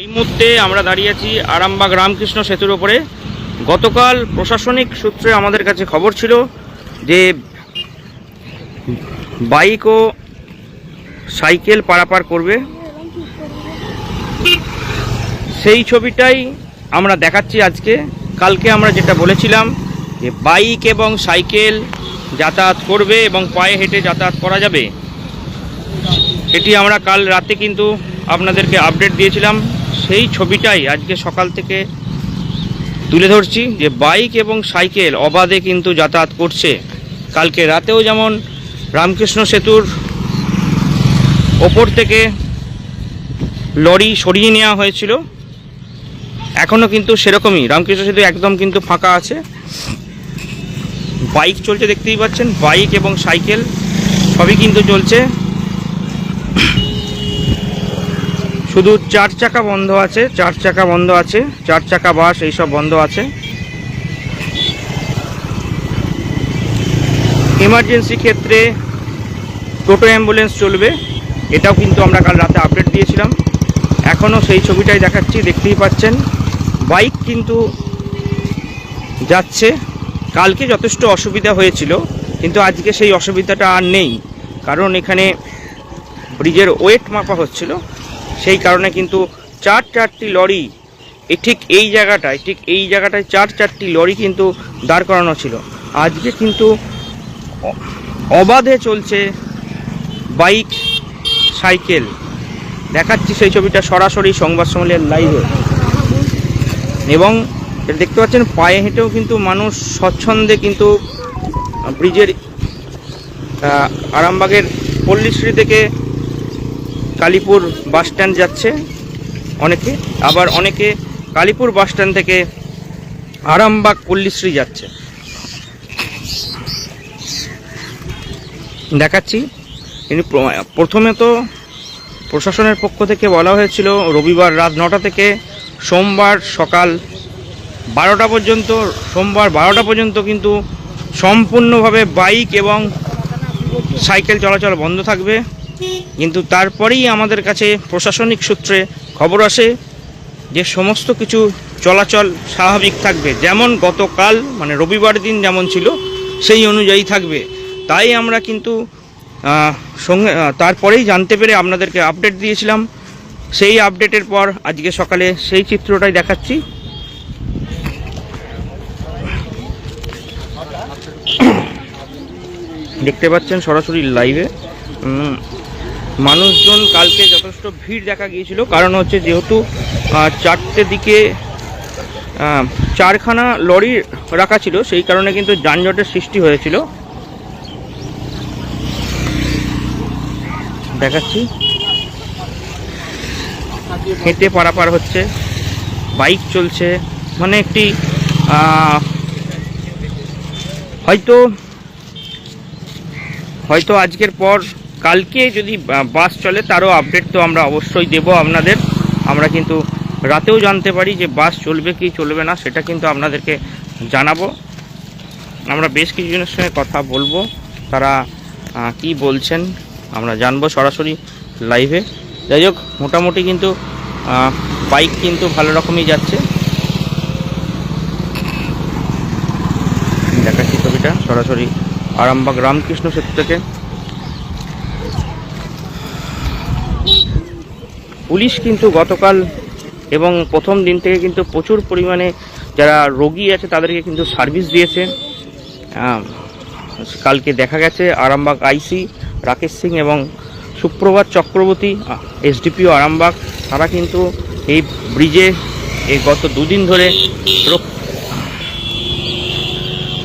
এই মুহূর্তে আমরা দাঁড়িয়ে আছি আরামবাগ রামকৃষ্ণ সেতুর ওপরে। গতকাল প্রশাসনিক সূত্রে আমাদের কাছে খবর ছিল যে বাইক ও সাইকেল পারাপার করবে। সেই ছবিটাই আমরা দেখাচ্ছি আজকে। কালকে আমরা যেটা বলেছিলাম যে বাইক এবং সাইকেল যাতায়াত করবে এবং পায়ে হেঁটে যাতায়াত করা যাবে। এটি আমরা কাল রাতে কিন্তু আপনাদেরকে আপডেট দিয়েছিলাম। সেই ছবিটাই আজকে সকাল থেকে তুলে ধরছি যে বাইক এবং সাইকেল অবাধে কিন্তু যাতায়াত করছে। কালকে রাতেও যেমন রামকৃষ্ণ সেতুর ওপর থেকে লরি সরিয়ে নেওয়া হয়েছিল এখনও কিন্তু সেরকমই। রামকৃষ্ণ সেতু একদম কিন্তু ফাঁকা আছে। বাইক চলছে দেখতেই পাচ্ছেন, বাইক এবং সাইকেল সবই কিন্তু চলছে। শুধু চার চাকা বন্ধ আছে, চার চাকা বন্ধ আছে, চার চাকা বাস এইসব বন্ধ আছে। ইমার্জেন্সি ক্ষেত্রে টোটো অ্যাম্বুলেন্স চলবে, এটাও কিন্তু আমরা কাল রাতে আপডেট দিয়েছিলাম। এখনও সেই ছবিটাই দেখাচ্ছি, দেখতেই পাচ্ছেন। বাইক কিন্তু যাচ্ছে। কালকে যথেষ্ট অসুবিধা হয়েছিল, কিন্তু আজকে সেই অসুবিধাটা আর নেই। কারণ এখানে ব্রিজের ওয়েট মাপা হচ্ছিল। সেই কারণে কিন্তু চার চারটি লরি ঠিক এই জায়গাটায়, ঠিক এই জায়গাটায় চার চারটি লরি কিন্তু দাঁড় করানো ছিল। আজকে কিন্তু অবাধে চলছে বাইক, সাইকেল। দেখাচ্ছি সেই ছবিটা সরাসরি সংবাদ সম্মেলনের লাইভে এবং দেখতে পাচ্ছেন, পায়ে হেঁটেও কিন্তু মানুষ স্বচ্ছন্দে কিন্তু ব্রিজের আরামবাগের পল্লীশ্রী থেকে কালীপুর বাস স্ট্যান্ড যাচ্ছে অনেকে। আবার অনেকে কালীপুর বাস স্ট্যান্ড থেকে আরামবাগ পল্লীশ্রী যাচ্ছে। দেখাচ্ছি। কিন্তু প্রথমে তো প্রশাসনের পক্ষ থেকে বলা হয়েছিল রবিবার রাত নটা থেকে সোমবার সকাল বারোটা পর্যন্ত, সোমবার বারোটা পর্যন্ত কিন্তু সম্পূর্ণভাবে বাইক এবং সাইকেল চলাচল বন্ধ থাকবে। কিন্তু তারপরেই আমাদের কাছে প্রশাসনিক সূত্রে খবর আসে যে সমস্ত কিছু চলাচল স্বাভাবিক থাকবে। যেমন গতকাল মানে রবিবার দিন যেমন ছিল, সেই অনুযায়ী থাকবে। তাই আমরা কিন্তু সঙ্গে তারপরেই জানতে পেরে আপনাদেরকে আপডেট দিয়েছিলাম। সেই আপডেটের পর আজকে সকালে সেই চিত্রটাই দেখাচ্ছি। দেখতে পাচ্ছেন সরাসরি লাইভে মানুষজন কালকে যথেষ্ট ভিড় দেখা গিয়েছিল। কারণ হচ্ছে যেহেতু চারটে দিকে চারখানা লরি রাখা ছিল, সেই কারণে কিন্তু যানজটের সৃষ্টি হয়েছিল। দেখাচ্ছি। হেঁটে পারাপার হচ্ছে। বাইক চলছে। মানে একটি হয়তো হয়তো আজকের পর কালকে যদি বাস চলে, তারও আপডেট তো আমরা অবশ্যই দেব আপনাদের। আমরা কিন্তু রাতেও জানতে পারি যে বাস চলবে কি চলবে না, সেটা কিন্তু আপনাদেরকে জানাব। আমরা বেশ কিছুজনের সঙ্গে কথা বলব, তারা কি বলছেন, আমরা জানব সরাসরি লাইভে যাই হোক, মোটামুটি কিন্তু বাইক কিন্তু ভালো রকমই যাচ্ছে। দেখাচ্ছি ছবিটা, সরাসরি আরামবাগ রামকৃষ্ণ সেতু থেকে। পুলিশ কিন্তু গতকাল এবং প্রথম দিন থেকে কিন্তু প্রচুর পরিমাণে যারা রোগী আছে তাদেরকে কিন্তু সার্ভিস দিয়েছে। কালকে দেখা গেছে আরামবাগ আইসি, রাকেশ সিং এবং সুপ্রভাত চক্রবর্তী এসডিপিও আরামবাগ, তারা কিন্তু এই ব্রিজে এই গত দুদিন ধরে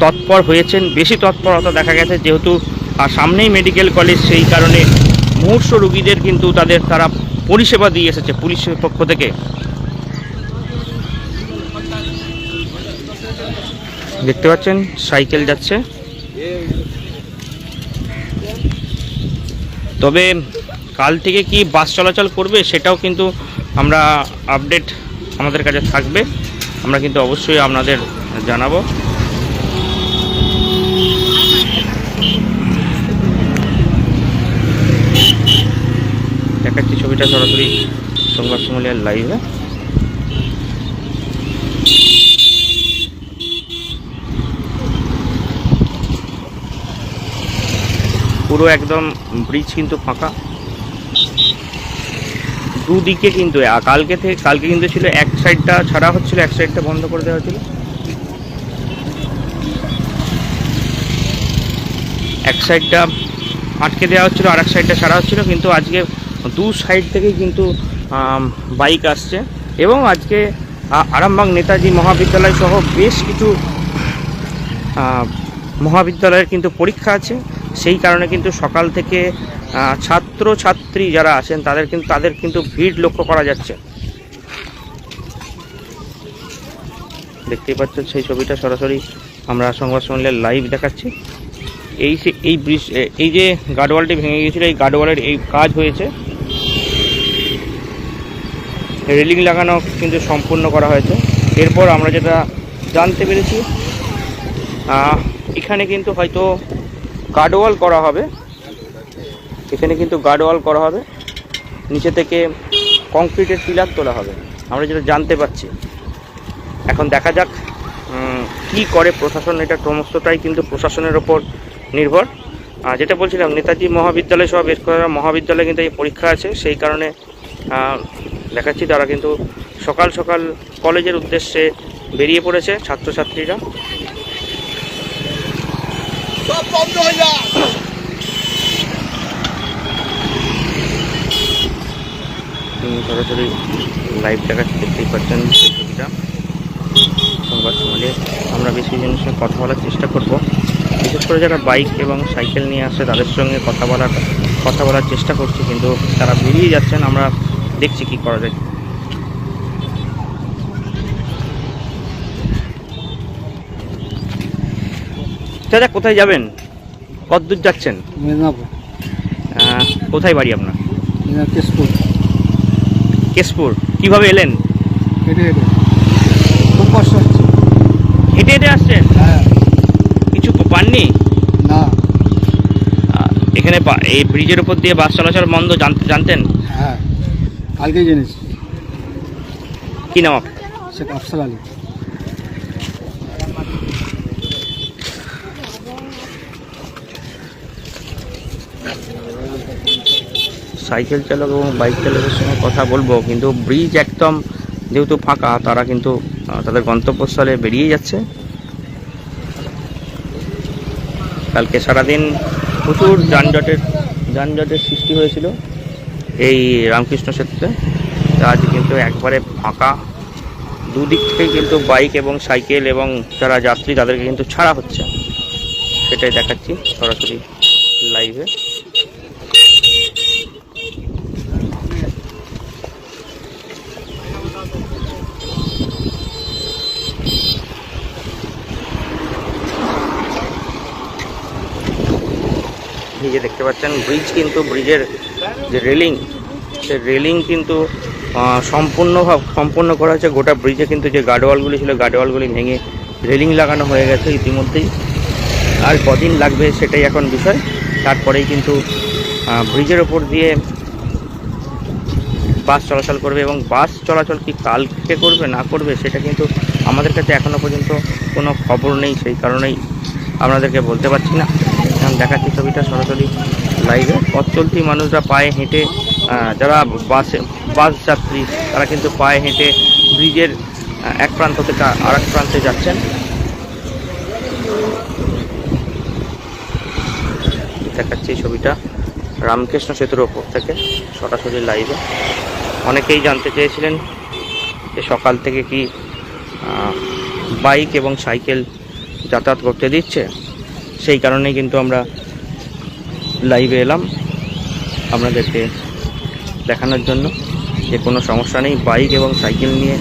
তৎপর হয়েছেন। বেশি তৎপরতা দেখা গেছে যেহেতু আর সামনেই মেডিকেল কলেজ সেই কারণে মুহূর্ত রুগীদের কিন্তু তাদের তারা পরিষেবা দিয়ে এসেছে পুলিশের পক্ষ থেকে। দেখতে পাচ্ছেন, সাইকেল যাচ্ছে। তবে কাল থেকে কি বাস চলাচল করবে সেটাও কিন্তু আমরা আপডেট আমাদের কাছে থাকবে। আমরা কিন্তু অবশ্যই আপনাদের জানাব। দেখাচ্ছি ছবিটা সরাসরি সংবাদ সমলিয়ার লাইভে পুরো একদম ব্রিজ কিন্তু ফাঁকা। দুদিকে কিন্তু কালকে থেকে, কালকে কিন্তু ছিল, এক সাইডটা ছাড়া হচ্ছিল, এক সাইডটা বন্ধ করে দেওয়া হচ্ছিল। এক সাইডটা আটকে দেওয়া হচ্ছিল, আর এক সাইডটা ছাড়া হচ্ছিল, কিন্তু আজকে দু সাইড থেকেই কিন্তু বাইক আসছে। এবং আজকে আরামবাগ নেতাজি মহাবিদ্যালয় সহ বেশ কিছু মহাবিদ্যালয়ের কিন্তু পরীক্ষা আছে। সেই কারণে কিন্তু সকাল থেকে ছাত্র ছাত্রী যারা আছেন, তাদের কিন্তু তাদের কিন্তু ভিড় লক্ষ্য করা যাচ্ছে। দেখতেই পাচ্ছেন সেই ছবিটা সরাসরি আমরা সংবাদ সম্মেলনের লাইভ দেখাচ্ছি। এই এই ব্রিজ এই যে গার্ডওয়ালটি ভেঙে গিয়েছিল, এই গার্ডওয়ালের এই কাজ হয়েছে। রেলিং লাগানো কিন্তু সম্পূর্ণ করা হয়েছে। এরপর আমরা যেটা জানতে পেরেছি এখানে কিন্তু হয়তো গার্ডওয়াল করা হবে। এখানে কিন্তু গার্ডওয়াল করা হবে। নিচে থেকে কংক্রিটের পিলার তোলা হবে। আমরা যেটা জানতে পারছি। এখন দেখা যাক কি করে প্রশাসন এটা সমস্তটাই কিন্তু প্রশাসনের ওপর নির্ভর। যেটা বলছিলাম, নেতাজি মহাবিদ্যালয় সহ বেশ কয়েকটা মহাবিদ্যালয়ে কিন্তু এই পরীক্ষা আছে। সেই কারণে দেখাচ্ছি তারা কিন্তু সকাল সকাল কলেজের উদ্দেশ্যে বেরিয়ে পড়েছে ছাত্রছাত্রীরা। সব বন্ধ হয়ে যা সরাসরি লাইভ দেখাচ্ছি দেখতেই পাচ্ছেন ছবিটা সংবাদ সম্মেলনে আমরা বেশ কিছুজনের সঙ্গে কথা বলার চেষ্টা করব। বিশেষ করে যারা বাইক এবং সাইকেল নিয়ে আসে তাদের সঙ্গে কথা বলার কথা বলার চেষ্টা করছি কিন্তু তারা বেরিয়ে যাচ্ছেন আমরা দেখছি কি করা যায়। দাদা কোথায় যাবেন? কতদূর যাচ্ছেন? মেদিনীপুর। কোথায় বাড়ি আপনার? কেশপুর। কেশপুর। কীভাবে এলেন? হেঁটে হেঁটে। খুব কষ্ট হচ্ছে। হেঁটে হেঁটে আসছেন? হ্যাঁ। কিছু পাননি? না। এখানে এই ব্রিজের উপর দিয়ে বাস চলাচল বন্ধ জানতে জানতেন? হ্যাঁ। কালকেই জেনেছি। কি নাম আপনার? শেখ আফসাল আলী। সাইকেল চালক এবং বাইক চালকের সঙ্গে কথা বলব কিন্তু ব্রিজ একদম যেহেতু ফাঁকা তারা কিন্তু তাদের গন্তব্যস্থলে বেরিয়ে যাচ্ছে। কালকে সারাদিন প্রচুর যানজটের যানজটের সৃষ্টি হয়েছিল। এই রামকৃষ্ণ তা আজ কিন্তু একবারে ফাঁকা। দুদিক থেকেই কিন্তু বাইক এবং সাইকেল এবং যারা যাত্রী তাদেরকে কিন্তু ছাড়া হচ্ছে। সেটাই দেখাচ্ছি সরাসরি লাইভে যে দেখতে পাচ্ছেন ব্রিজ কিন্তু ব্রিজের যে রেলিং সে রেলিং কিন্তু সম্পূর্ণ সম্পূর্ণ করা হয়েছে গোটা ব্রিজে কিন্তু যে গার্ডওয়ালগুলি ছিল গার্ডওয়ালগুলি ভেঙে রেলিং লাগানো হয়ে গেছে ইতিমধ্যেই। আর কদিন লাগবে সেটাই এখন বিষয়। তারপরেই কিন্তু ব্রিজের ওপর দিয়ে বাস চলাচল করবে এবং বাস চলাচল কি কালকে করবে, না করবে, সেটা কিন্তু আমাদের কাছে এখনও পর্যন্ত কোনো খবর নেই। সেই কারণেই আপনাদেরকে বলতে পারছি না। দেখাচ্ছি ছবিটা সরাসরি। লাইভে পথ চলতি মানুষরা পায়ে হেঁটে যারা বাসে, বাস যাত্রী, তারা কিন্তু পায়ে হেঁটে ব্রিজের এক প্রান্ত থেকে আর এক প্রান্তে যাচ্ছেন। দেখাচ্ছি ছবিটা। রামকৃষ্ণ সেতুর ওপর থেকে, সরাসরি লাইভে অনেকেই জানতে চেয়েছিলেন যে সকাল থেকে কি বাইক এবং সাইকেল যাতায়াত করতে দিচ্ছে। সেই কারণেই কিন্তু আমরা লাইভে এলাম আপনাদেরকে দেখানোর জন্য যে কোনো সমস্যা নেই। বাইক এবং সাইকেল নিয়ে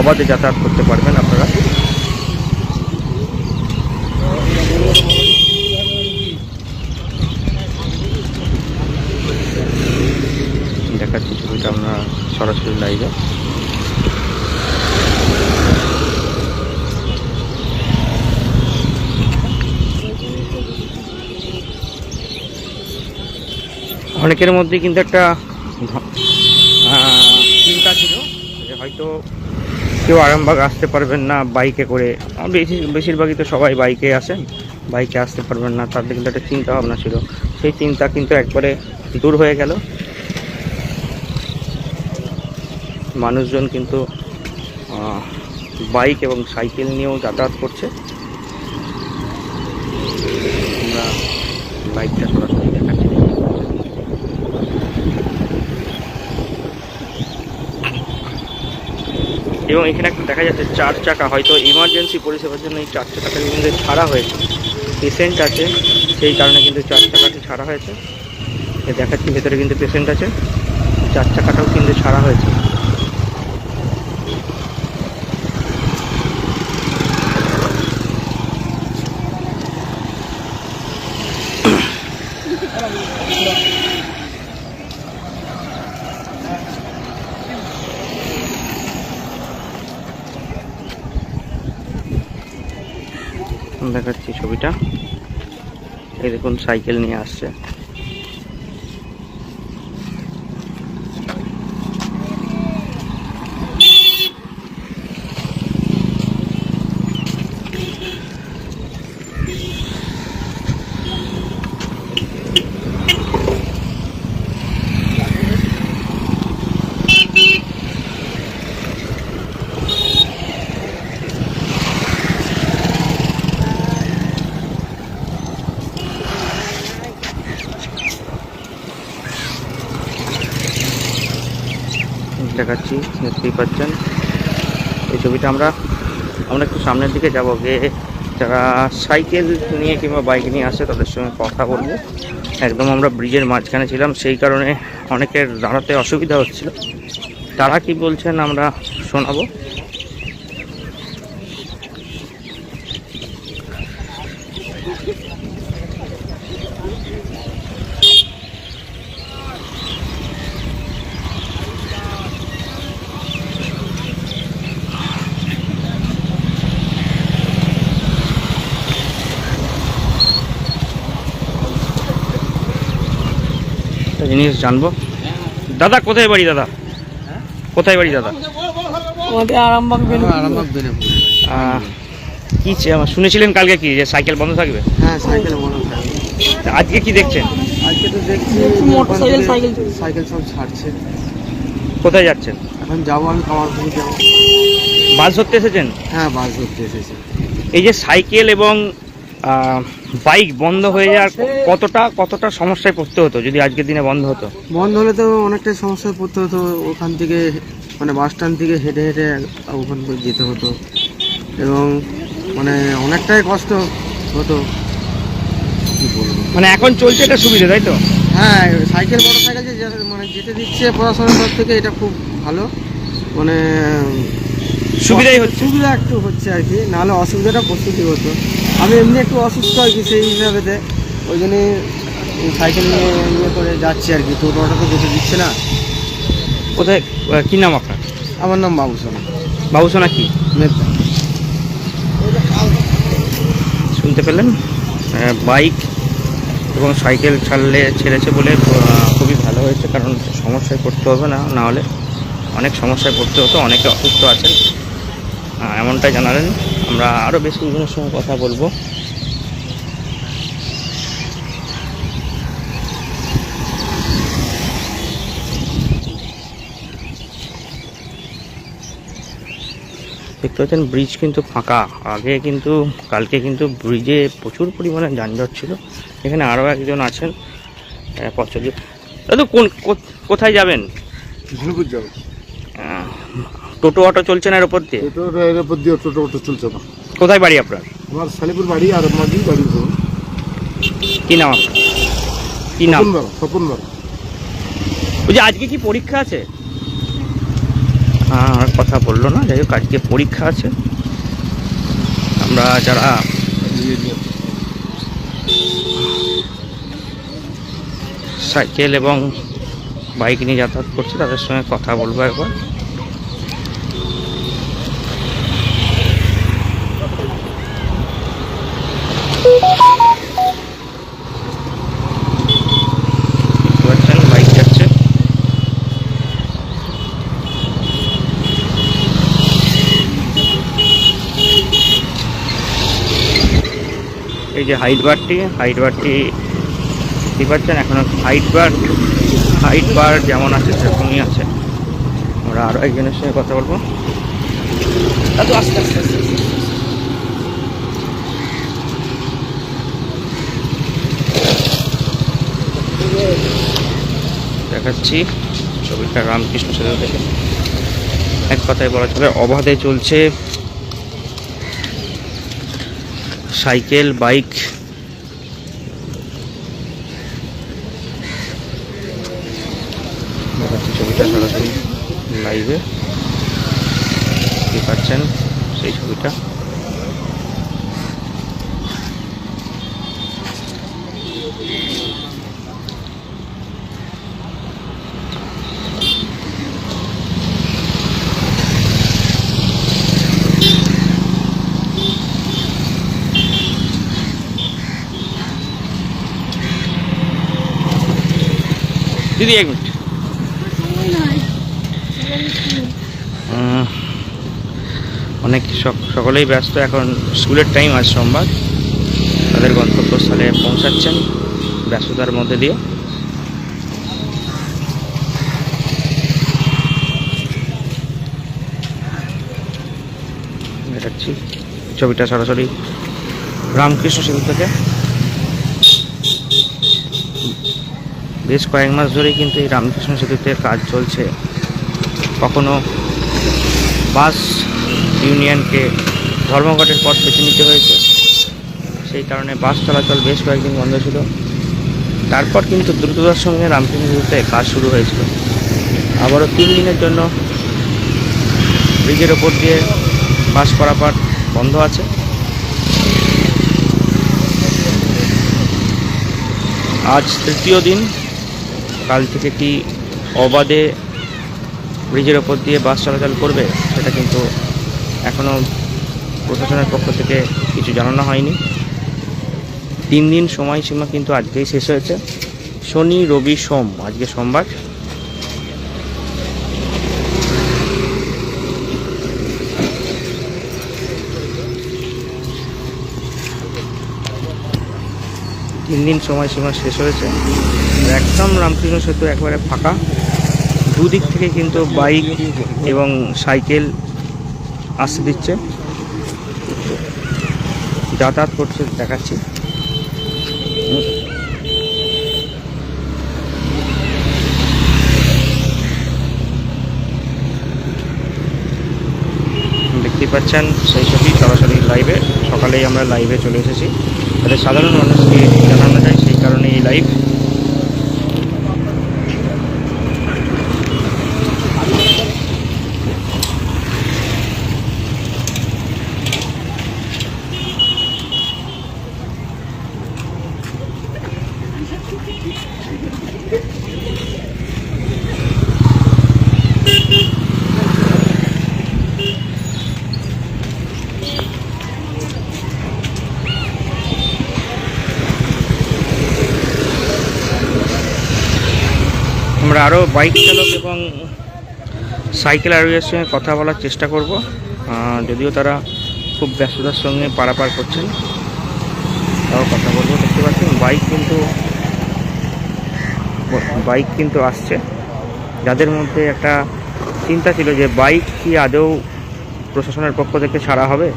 অবাধে যাতায়াত করতে পারবেন আপনারা দেখাচ্ছি ছবিটা আমরা সরাসরি লাইভে অনেকের মধ্যে কিন্তু একটা চিন্তা ছিল যে হয়তো কেউ আরামবাগ আসতে পারবেন না বাইকে করে। বেশি, বেশিরভাগই তো সবাই বাইকে আসেন বাইকে আসতে পারবেন না, তাদের কিন্তু একটা চিন্তা ভাবনা ছিল। সেই চিন্তা কিন্তু একবারে দূর হয়ে গেল। মানুষজন কিন্তু বাইক এবং সাইকেল নিয়েও যাতায়াত করছে। আমরা বাইকটা সরাসরি দেখাচ্ছি এবং এখানে একটা দেখা যাচ্ছে চার চাকা, হয়তো ইমার্জেন্সি পরিষেবার জন্য এই চার চাকাটা কিন্তু ছাড়া হয়েছে। পেশেন্ট আছে, সেই কারণে কিন্তু চার চাকাটি ছাড়া হয়েছে। দেখাচ্ছি, ভেতরে কিন্তু পেশেন্ট আছে। চার চাকাটাও কিন্তু ছাড়া হয়েছে দেখাচ্ছি ছবিটা এই দেখুন সাইকেল নিয়ে আসছে। দেখাচ্ছি, দেখতেই পাচ্ছেন। এই ছবিটা আমরা আমরা একটু সামনের দিকে যাব, গিয়ে যারা সাইকেল নিয়ে কিংবা বাইক নিয়ে আসে তাদের সঙ্গে কথা বলব। একদম আমরা ব্রিজের মাঝখানে ছিলাম, সেই কারণে অনেকের দাঁড়াতে অসুবিধা হচ্ছিল। তারা কি বলছেন আমরা শোনাবো। জিনিস জানব। দাদা কোথায় বাড়ি দাদা? কোথায় বাড়ি দাদা? আমাদের আরামবাগ আরামবাগ বেনেপুর আহ, কি শুনেছিলেন কালকে কি যে সাইকেল বন্ধ থাকবে? হ্যাঁ সাইকেল হয় তা আজকে কি দেখছেন? আজকে তো দেখছি মোটরসাইকেল, সাইকেল। সাইকেল সব ছাড়ছে। কোথায় যাচ্ছেন? এখন যাব আমি কামারপুকুর যাব বাস ধরতে এসেছেন? হ্যাঁ বাস ধরতে এসেছি। এই যে সাইকেল এবং বাইক বন্ধ হয়ে যাওয়ার কতটা কতটা সমস্যায় পড়তে হতো যদি আজকের দিনে বন্ধ হতো? বন্ধ হলে তো অনেকটাই সমস্যায় পড়তে হতো। ওখান থেকে মানে বাস স্ট্যান্ড থেকে হেঁটে হেঁটে ওখান থেকে যেতে হতো। এবং মানে অনেকটাই কষ্ট হতো। কি বলব? মানে এখন চলছে এটা সুবিধা তাই তো? হ্যাঁ সাইকেল মোটর সাইকেল যে যে- মানে যেতে দিচ্ছে প্রশাসনের তরফ থেকে এটা খুব ভালো। মানে সুবিধাই হচ্ছে। সুবিধা একটু হচ্ছে আর কি নাহলে অসুবিধাটা প্রস্তুতি হতো আমি এমনি একটু অসুস্থ আর কি সেই হিসাবেতে ওই জন্যে সাইকেল নিয়ে ইয়ে করে যাচ্ছি আর কি টোটোটা তো যেতে দিচ্ছে না। কোথায়? কি নাম আপনার? আমার নাম বাবু সোনা বাবুসোনা কি? নেতা। শুনতে পেলেন? বাইক এবং সাইকেল ছাড়লে ছেড়েছে বলে খুবই ভালো হয়েছে কারণ সমস্যায় পড়তে হবে না না হলে অনেক সমস্যায় পড়তে হতো অনেকে অসুস্থ আছেন। এমনটাই জানালেন। আমরা আরও বেশ কিছুজনের সঙ্গে কথা বলব। দেখতে পাচ্ছেন ব্রিজ কিন্তু ফাঁকা। আগে কিন্তু কালকে কিন্তু ব্রিজে প্রচুর পরিমাণে যানজট ছিল। এখানে আরও একজন আছেন পথচারী। দাদু কোন কোথায় যাবেন? ঝুলপুর যাব। আহ, টোটো অটো চলছে না এর ওপর দিয়ে? টোটো এর উপর দিয়ে টোটো অটো চলছে না কোথায় বাড়ি আপনার? আমার শালিপুর বাড়ি আর মাঝি বাড়ি কি নাম কি নাম? স্বপন বাড়া ওই যে আজকে কি পরীক্ষা আছে? হ্যাঁ আর কথা বলল না যাই হোক আজকে পরীক্ষা আছে। আমরা যারা সাইকেল এবং বাইক নিয়ে যাতায়াত করছে তাদের সঙ্গে কথা বলব একবার দেখতে পাচ্ছেন বাইক যাচ্ছে এই যে হাইট বারটি হাইট বারটি দেখতেই পাচ্ছেন? এখনও হাইট বার হাইট বার যেমন আছে সেরকমই আছে। আমরা আরও একজনের সঙ্গে কথা বলব। দাদু আস্তে আস্তে আস্তে আস্তে। দেখাচ্ছি ছবিটা রামকৃষ্ণ সেতু থেকে এক কথায় বলা চলে অবাধে চলছে সাইকেল বাইক। ছবিটা সরাসরি লাইভে। দেখতে পাচ্ছেন সেই ছবিটা। দিদি, এক মিনিট। অনেক সক- সকলেই ব্যস্ত, এখন স্কুলের টাইম আজ সোমবার। তাদের গন্তব্যস্থলে পৌঁছাচ্ছেন ব্যস্ততার মধ্যে দিয়ে। ছবিটা সরাসরি রামকৃষ্ণ সেতু থেকে। বেশ কয়েক মাস ধরেই কিন্তু এই রামকৃষ্ণ সেতুতে কাজ চলছে। কখনো বাস ইউনিয়নকে ধর্মঘটের পথ বেছে নিতে হয়েছে। সেই কারণে বাস চলাচল বেশ কয়েকদিন বন্ধ ছিল। তারপর কিন্তু দ্রুততার সঙ্গে রামকৃষ্ণ সেতুতে কাজ শুরু হয়েছিল। আবারও তিন দিনের জন্য ব্রিজের ওপর দিয়ে বাস পারাপার বন্ধ আছে। আজ তৃতীয় দিন কাল থেকে কি অবাধে ব্রিজের ওপর দিয়ে বাস চলাচল করবে? সেটা কিন্তু এখনও প্রশাসনের পক্ষ থেকে কিছু জানানো হয়নি। তিন দিন সময়সীমা কিন্তু আজকেই শেষ হয়েছে। শনি, রবি, সোম, আজকে সোমবার। তিন দিন সময়সীমা শেষ হয়েছে। একদম রামকৃষ্ণ সেতু একবারে ফাঁকা। দুদিক থেকে কিন্তু বাইক এবং সাইকেল আসতে দিচ্ছে। যাতায়াত করছে দেখাচ্ছি। দেখতেই পাচ্ছেন, সেই ছবি সরাসরি লাইভে সকালেই আমরা লাইভে চলে এসেছি। তাদের সাধারণ মানুষকে জানানো যায় সেই কারণে এই লাইভ আমরা আরও বাইক চালক এবং সাইকেল আরোহীর সঙ্গে কথা বলার চেষ্টা করব। যদিও তারা খুব ব্যস্ততার সঙ্গে পারাপার করছেন, তাও কথা বলব, দেখতে পাচ্ছেন, বাইক কিন্তু বাইক কিন্তু আসছে। যাদের মধ্যে একটা চিন্তা ছিল যে বাইক কি আদৌ প্রশাসনের পক্ষ থেকে ছাড়া হবে,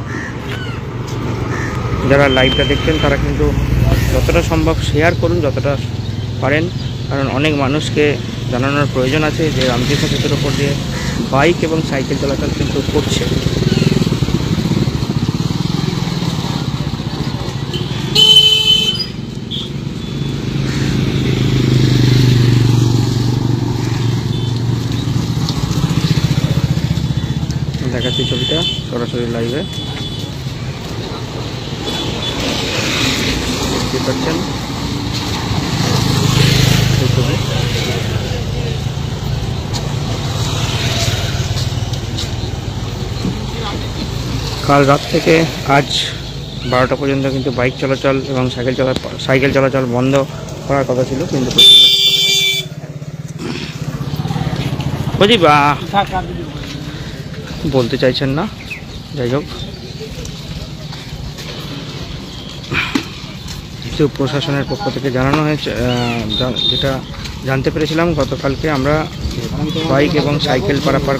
যারা লাইভটা দেখছেন তারা কিন্তু যতটা সম্ভব শেয়ার করুন, যতটা পারেন, কারণ অনেক মানুষকে জানানোর প্রয়োজন আছে যে রামকৃষ্ণ সেতুর ওপর দিয়ে বাইক এবং সাইকেল চলাচল কিন্তু করছে। দেখাচ্ছি ছবিটা, সরাসরি লাইভে দেখতে পাচ্ছেন এই ছবি কাল রাত থেকে আজ বারোটা পর্যন্ত কিন্তু বাইক চলাচল এবং সাইকেল চলা সাইকেল চলাচল বন্ধ করার কথা ছিল, কিন্তু বলছি বলতে চাইছেন না, যাই হোক। কিছু প্রশাসনের পক্ষ থেকে জানানো হয়েছে যেটা জানতে পেরেছিলাম, গতকালকে আমরা বাইক এবং সাইকেল পারাপার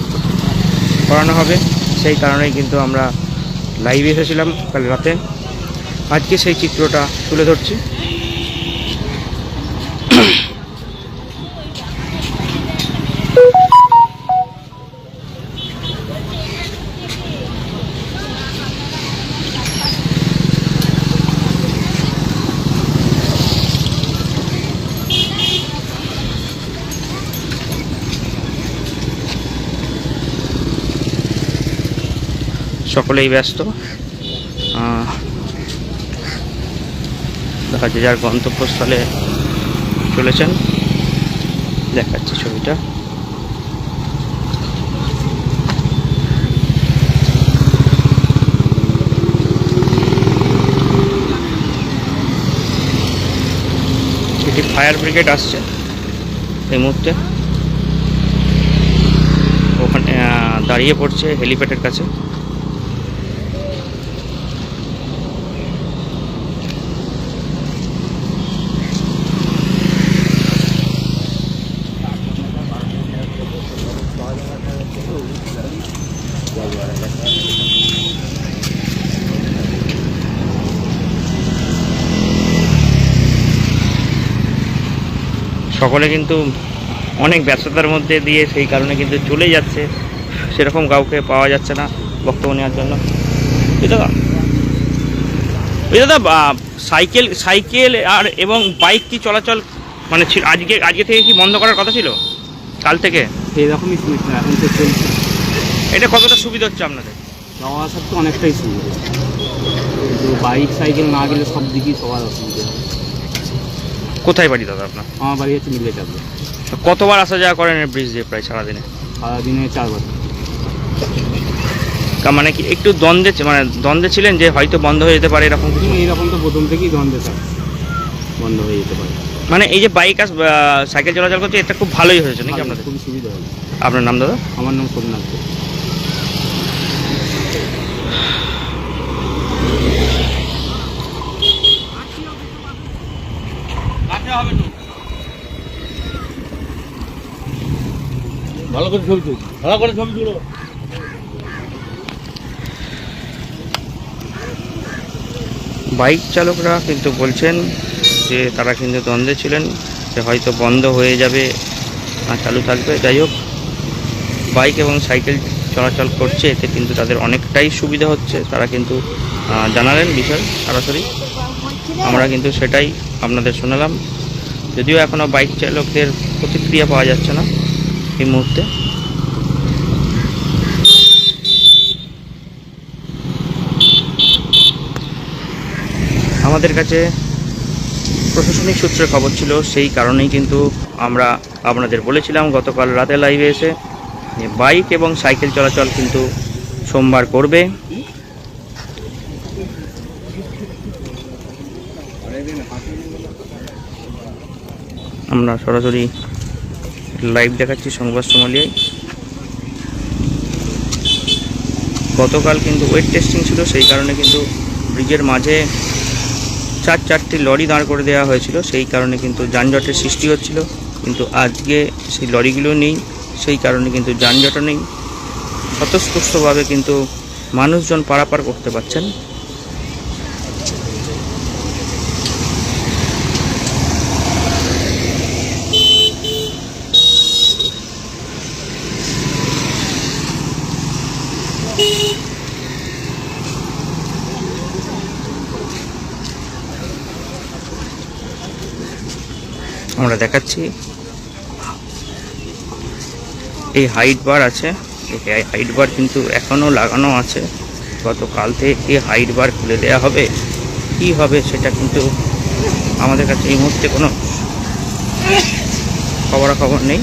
করানো হবে, সেই কারণেই কিন্তু আমরা লাইভে এসেছিলাম কাল রাতে। আজকে সেই চিত্রটা তুলে ধরছি। সকলেই ব্যস্ত। দেখা যাচ্ছে যার গন্তব্যস্থলে চলেছেন। দেখাচ্ছি ছবিটা। এটি ফায়ার ব্রিগেড আসছে এই মুহূর্তে। ওখানে দাঁড়িয়ে পড়ছে হেলিপ্যাডের কাছে। সকলে কিন্তু অনেক ব্যস্ততার মধ্যে দিয়ে সেই কারণে কিন্তু চলে যাচ্ছে। সেরকম কাউকে পাওয়া যাচ্ছে না বক্তব্য নেওয়ার জন্য। ওই দাদা সাইকেল সাইকেল আর এবং বাইক কি চলাচল মানে আজকে আজকে থেকে কি বন্ধ করার কথা ছিল? কাল থেকে? এরকমই শুনেছি এখন তো চলছে। এটা কতটা সুবিধা হচ্ছে আপনাদের? যাওয়া আসার তো অনেকটাই সুবিধা। কিন্তু বাইক সাইকেল না গেলে সব দিকেই সবার অসুবিধা। হয় কোথায় বাড়ি দাদা আপনার? আমার বাড়ি হচ্ছে মিলে যাবে কতবার আসা যাওয়া করেন ব্রিজ দিয়ে প্রায় সারাদিনে? সারাদিনে চারবার। মানে কি একটু দ্বন্দ্বে মানে দ্বন্দ্বে ছিলেন যে হয়তো বন্ধ হয়ে যেতে পারে এরকম কিছু? এইরকম তো প্রথম থেকেই দ্বন্দ্বে থাকে। বন্ধ হয়ে যেতে পারে। মানে এই যে বাইক আস আহ, সাইকেল চলাচল করছে এটা খুব ভালোই হয়েছে নাকি আপনাদের? খুবই সুবিধা হবে আপনার নাম দাদা? আমার নাম সোমনাথ দে। ভালো করে ছবি তুল, ভালো করে ছবি তুলো। বাইক চালকরা কিন্তু বলছেন যে তারা কিন্তু দ্বন্দ্বে ছিলেন, যে হয়তো বন্ধ হয়ে যাবে না চালু থাকবে। যাই হোক, বাইক এবং সাইকেল চলাচল করছে, এতে কিন্তু তাদের অনেকটাই সুবিধা হচ্ছে। তারা কিন্তু জানালেন বিষয় সরাসরি। আমরা কিন্তু সেটাই আপনাদের শোনালাম। যদিও এখনও বাইক চালকদের প্রতিক্রিয়া পাওয়া যাচ্ছে না। এই মুহূর্তে। আমাদের কাছে প্রশাসনিক সূত্রে খবর ছিল, সেই কারণেই কিন্তু আমরা আপনাদের বলেছিলাম গতকাল রাতে লাইভে এসে বাইক এবং সাইকেল চলাচল কিন্তু সোমবার করবে। আমরা সরাসরি লাইভ দেখাচ্ছি সংবাদ সোমালিয়ায়। গতকাল কিন্তু ওয়েট টেস্টিং ছিল, সেই কারণে কিন্তু ব্রিজের মাঝে চার চারটি লরি দাঁড় করে দেওয়া হয়েছিল, সেই কারণে কিন্তু যানজটের সৃষ্টি হচ্ছিল। কিন্তু আজকে সেই লরিগুলো নেই, সেই কারণে কিন্তু যানজটও নেই। স্বতঃস্ফূর্তভাবে কিন্তু মানুষজন পারাপার করতে পারছেন। আমরা দেখাচ্ছি। এই হাইট বার আছে। এই হাইট বার কিন্তু এখনও লাগানো আছে। গতকাল থেকে হাইট বার খুলে দেওয়া হবে। কি হবে সেটা কিন্তু আমাদের কাছে এই মুহূর্তে কোনো খবরাখবর নেই।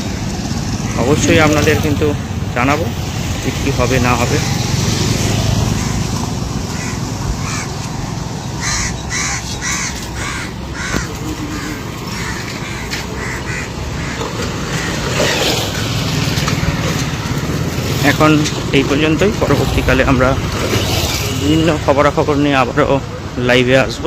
অবশ্যই আপনাদের কিন্তু জানাব যে কী হবে, না হবে। এখন এই পর্যন্তই। পরবর্তীকালে আমরা বিভিন্ন খবরাখবর নিয়ে আবারও লাইভে আসব।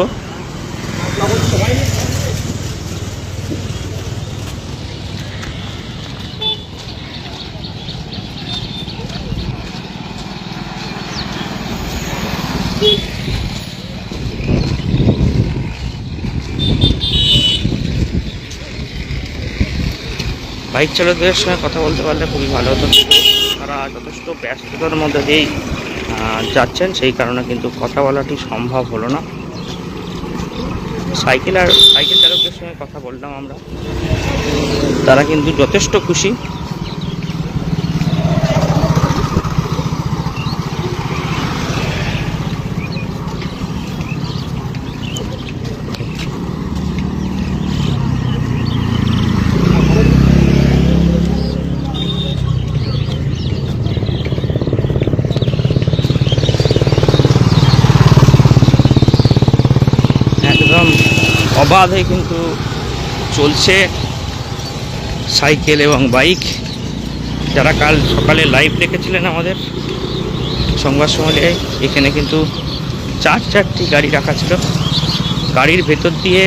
বাইক চালকদের সঙ্গে কথা বলতে পারলে খুবই ভালো হতো। যথেষ্ট ব্যস্ততার মধ্যে দিয়েই যাচ্ছেন। সেই কারণে কিন্তু কথা বলাটি সম্ভব হলো না। সাইকেল আর সাইকেল চালকদের সঙ্গে কথা বললাম আমরা। তারা কিন্তু যথেষ্ট খুশি একদম অবাধে কিন্তু চলছে সাইকেল এবং বাইক। যারা কাল সকালে লাইভ দেখেছিলেন আমাদের সংবাদ সম্মেলনে, এখানে কিন্তু চার চারটি গাড়ি রাখা ছিল। গাড়ির ভেতর দিয়ে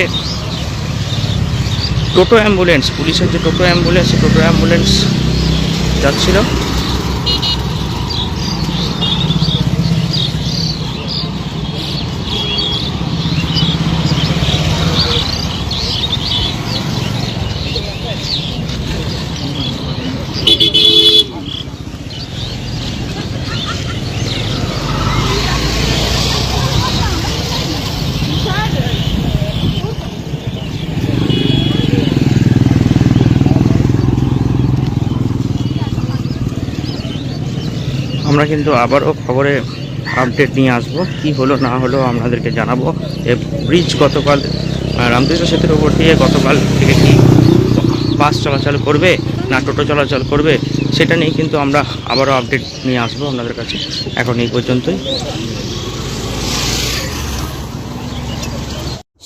টোটো অ্যাম্বুলেন্স, পুলিশের যে টোটো অ্যাম্বুলেন্স টোটো অ্যাম্বুলেন্স যাচ্ছিল। আমরা কিন্তু আবারও খবরে আপডেট নিয়ে আসব। কি হলো, না হলো আপনাদেরকে জানাব। এ ব্রিজ গতকাল রামকৃষ্ণ সেতুর উপর দিয়ে গতকাল থেকে কি বাস চলাচল করবে, না টোটো চলাচল করবে, সেটা নিয়ে কিন্তু আমরা আবারও আপডেট নিয়ে আসব আপনাদের কাছে। এখন এই পর্যন্তই।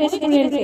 রেস্টুরেন্টে